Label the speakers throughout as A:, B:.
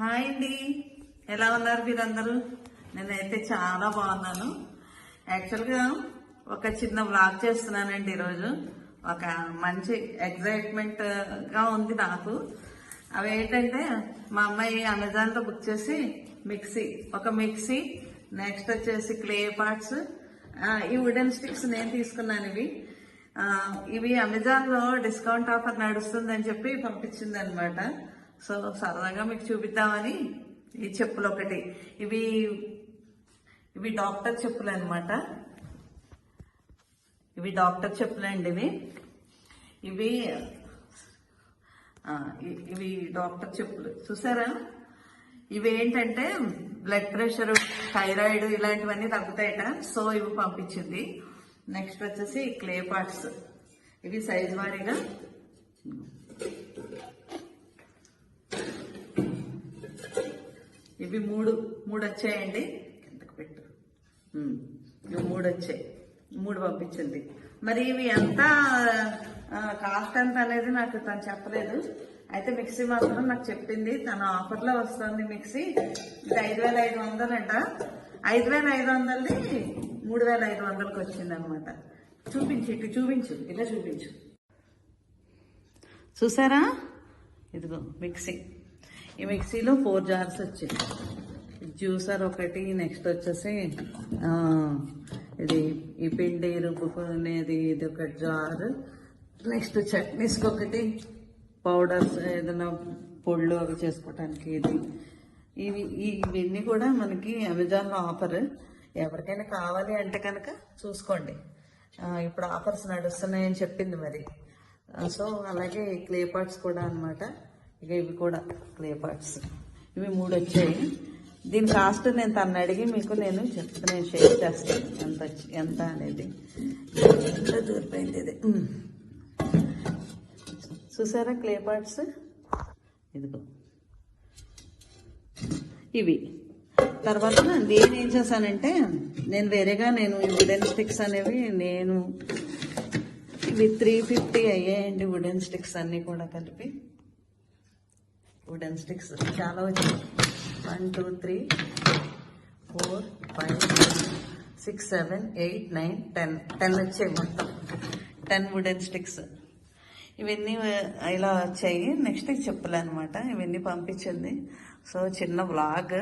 A: Hi అండి. ఎలా ఉన్నారు మీరందరూ? నేనైతే చాలా బాగున్నాను. యాక్చువల్గా ఒక చిన్న బ్లాగ్ చేస్తున్నానండి ఈరోజు. ఒక మంచి ఎగ్జైట్మెంట్గా uh, ఉంది నాకు. అవి ఏంటంటే మా అమ్మాయి అమెజాన్లో బుక్ చేసి మిక్సీ ఒక మిక్సీ నెక్స్ట్ వచ్చేసి క్లే పార్ట్స్ uh, ఈ వుడెన్ స్టిక్స్ నేను తీసుకున్నాను ఇవి. Uh, ఇవి అమెజాన్లో డిస్కౌంట్ ఆఫర్ నడుస్తుందని చెప్పి పంపించింది అనమాట సో సరదాగా మీకు చూపిద్దామని ఈ చెప్పులు ఒకటి. ఇవి ఇవి డాక్టర్ చెప్పులు అనమాట ఇవి డాక్టర్ చెప్పులు అండి ఇవి. ఇవి ఇవి డాక్టర్ చెప్పులు. చూసారా? ఇవి ఏంటంటే బ్లడ్ ప్రెషర్ థైరాయిడ్ ఇలాంటివన్నీ తగ్గుతాయట. సో ఇవి పంపించింది. నెక్స్ట్ వచ్చేసి క్లే పార్ట్స్. ఇవి సైజ్ వారీగా ఇవి మూడు మూడు వచ్చాయండి కిందకు పెట్టు. ఇవి మూడు వచ్చాయి మూడు పంపించింది మరి ఇవి ఎంత కాస్ట్ ఎంత అనేది నాకు తను చెప్పలేదు. అయితే మిక్సీ మాత్రం నాకు చెప్పింది. తన ఆఫర్లో వస్తుంది మిక్సీ. ఇది ఐదు వేల ఐదు వందలంట. ఐదు వేల ఐదు వందలది మూడు వేల ఐదు వందలకి వచ్చింది అనమాట చూపించు ఇటు చూపించు. ఇలా చూపించు. చూసారా? ఇదిగో మిక్సీ. ఈ మిక్సీలో ఫోర్ జార్స్ వచ్చాయి జ్యూసర్ ఒకటి నెక్స్ట్ వచ్చేసి ఇది ఈ పిండి రుబ్బుకునేది ఇది ఒక జార్. నెక్స్ట్ చట్నీస్కి ఒకటి పౌడర్స్ ఏదైనా పొళ్ళు అవి చేసుకోవటానికి ఇది. ఇవి ఇవన్నీ కూడా మనకి అమెజాన్లో ఆఫర్. ఎవరికైనా కావాలి అంటే కనుక చూసుకోండి. ఇప్పుడు ఆఫర్స్ నడుస్తున్నాయని చెప్పింది మరి. సో అలాగే క్లే పార్ట్స్ కూడా అనమాట ఇక ఇవి కూడా క్లే పార్ట్స్ ఇవి మూడు వచ్చాయి. దీని కాస్ట్ నేను తను అడిగి మీకు నేను చెప్తే నేను షేర్ చేస్తాను ఎంత వచ్చి- ఎంత అనేది. ఎంత దూరిపోయింది ఇది? చూసారా క్లే పార్ట్స్ ఇదిగో. ఇవి. తర్వాత నేను ఏం చేశానంటే నేను వేరేగా నేను ఈ వుడెన్ స్టిక్స్ అనేవి నేను ఇవి త్రీ ఫిఫ్టీ అయ్యాయండి వుడెన్ స్టిక్స్ అన్నీ కూడా కలిపి. వుడెన్ స్టిక్స్ చాలా వచ్చాయి one two three four five six seven eight nine ten ten వచ్చాయి మొత్తం. టెన్ వుడెన్ స్టిక్స్ ఇవన్నీ ఇలా వచ్చాయి. నెక్స్ట్ చెప్పలేనమాట. ఇవన్నీ పంపించింది. సో చిన్న బ్లాగ్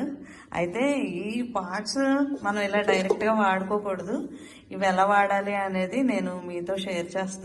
A: అయితే ఈ పార్ట్స్ మనం ఇలా డైరెక్ట్గా వాడుకోకూడదు. ఇవి ఎలా వాడాలి అనేది నేను మీతో షేర్ చేస్తాను